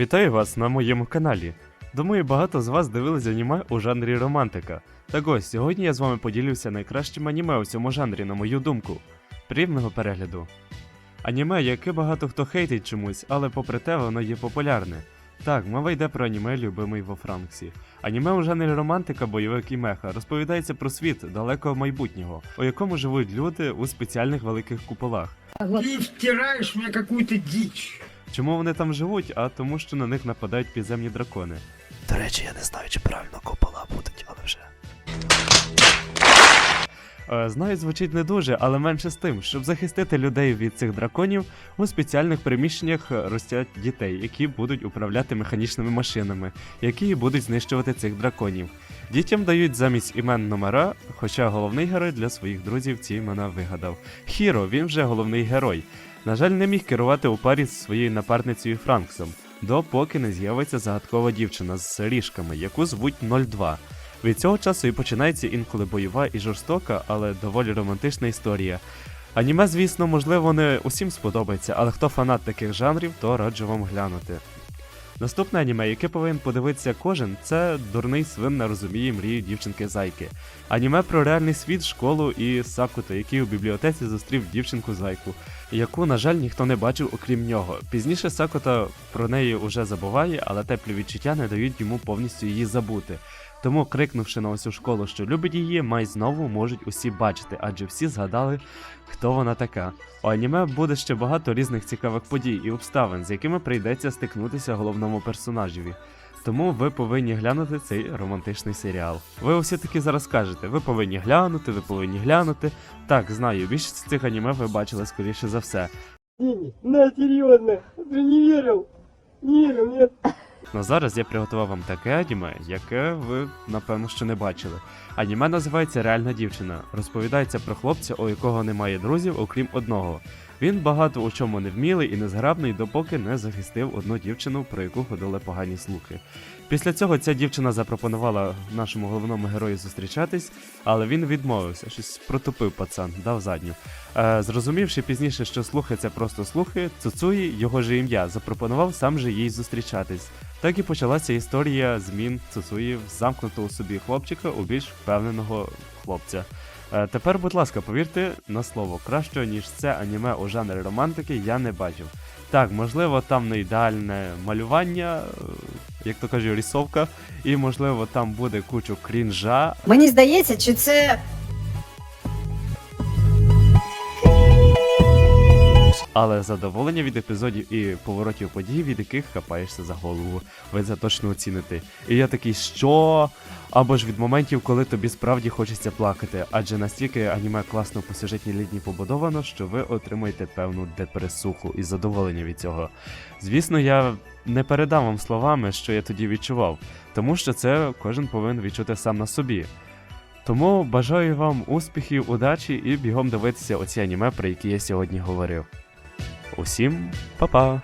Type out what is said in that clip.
Вітаю вас на моєму каналі. Думаю, багато з вас дивились аніме у жанрі романтика. Так ось, сьогодні я з вами поділюся найкращим аніме у цьому жанрі, на мою думку. Приємного перегляду. Аніме, яке багато хто хейтить чомусь, але попри те воно є популярне. Так, мова йде про аніме любимий во Франксі. Аніме у жанрі романтика, бойовик і меха розповідається про світ далекого майбутнього, у якому живуть люди у спеціальних великих куполах. Ты втираешь мне какую-то дичь. Чому вони там живуть? А тому, що на них нападають підземні дракони. До речі, я не знаю, чи правильно купола будуть, але вже. Е, Знаю, звучить не дуже, але менше з тим, щоб захистити людей від цих драконів, у спеціальних приміщеннях ростять дітей, які будуть управляти механічними машинами, які будуть знищувати цих драконів. Дітям дають замість імен номера, хоча головний герой для своїх друзів ці імена вигадав. Хіро, він вже головний герой. На жаль, не міг керувати у парі з своєю напарницею Франксом, допоки не з'явиться загадкова дівчина з ріжками, яку звуть 02. Від цього часу і починається інколи бойова і жорстока, але доволі романтична історія. Аніме, звісно, можливо, не усім сподобається, але хто фанат таких жанрів, то раджу вам глянути. Наступне аніме, яке повинен подивитися кожен, це дурний свин не розуміє мрію дівчинки зайки. Аніме про реальний світ, школу і Сакуто, який у бібліотеці зустрів дівчинку зайку, яку, на жаль, ніхто не бачив, окрім нього. Пізніше Сакуто про неї уже забуває, але теплі відчуття не дають йому повністю її забути. Тому, крикнувши на усю школу, що любить її, май знову можуть усі бачити, адже всі згадали, хто вона така. У аніме буде ще багато різних цікавих подій і обставин, з якими прийдеться стикнутися головному персонажеві. Тому ви повинні глянути цей романтичний серіал. Ви усі таки зараз кажете, ви повинні глянути, ви повинні глянути. Так, знаю, більшість цих аніме ви бачили скоріше за все. Ты не верил? Не верил, нет. Но зараз я приготував вам таке аніме, яке ви напевно ще не бачили. Аніме називається Реальна дівчина. Розповідається про хлопця, у якого немає друзів, окрім одного. Він багато у чому не вмілий і незграбний, допоки не захистив одну дівчину, про яку ходили погані слухи. Після цього ця дівчина запропонувала нашому головному герою зустрічатись, але він відмовився, щось протупив пацан, дав задню. Е, зрозумівши пізніше, що слухи це просто слухи, Цуцуї, його же ім'я, запропонував сам же їй зустрічатись. Так і почалася історія змін Цуцуї в замкнутого собі хлопчика у більш впевненого хлопця. Е, тепер, будь ласка, повірте на слово, кращого, ніж це аніме у жанрі романтики, я не бачив. Так, можливо, там не ідеальне малювання, е, як то кажуть, рисовка, і можливо там буде кучу крінжа, Мені здається, чи це але задоволення від епізодів і поворотів подій, від яких хапаєшся за голову. Ви це точно оціните. І я такий, що? Або ж від моментів, коли тобі справді хочеться плакати, адже настільки аніме класно по сюжетній лінії побудовано, що ви отримаєте певну депресуху і задоволення від цього. Звісно, я не передам вам словами, що я тоді відчував, тому що це кожен повинен відчути сам на собі. Тому бажаю вам успіхів, удачі і бігом дивитися оці аніме, про які я сьогодні говорив. Усім па-па!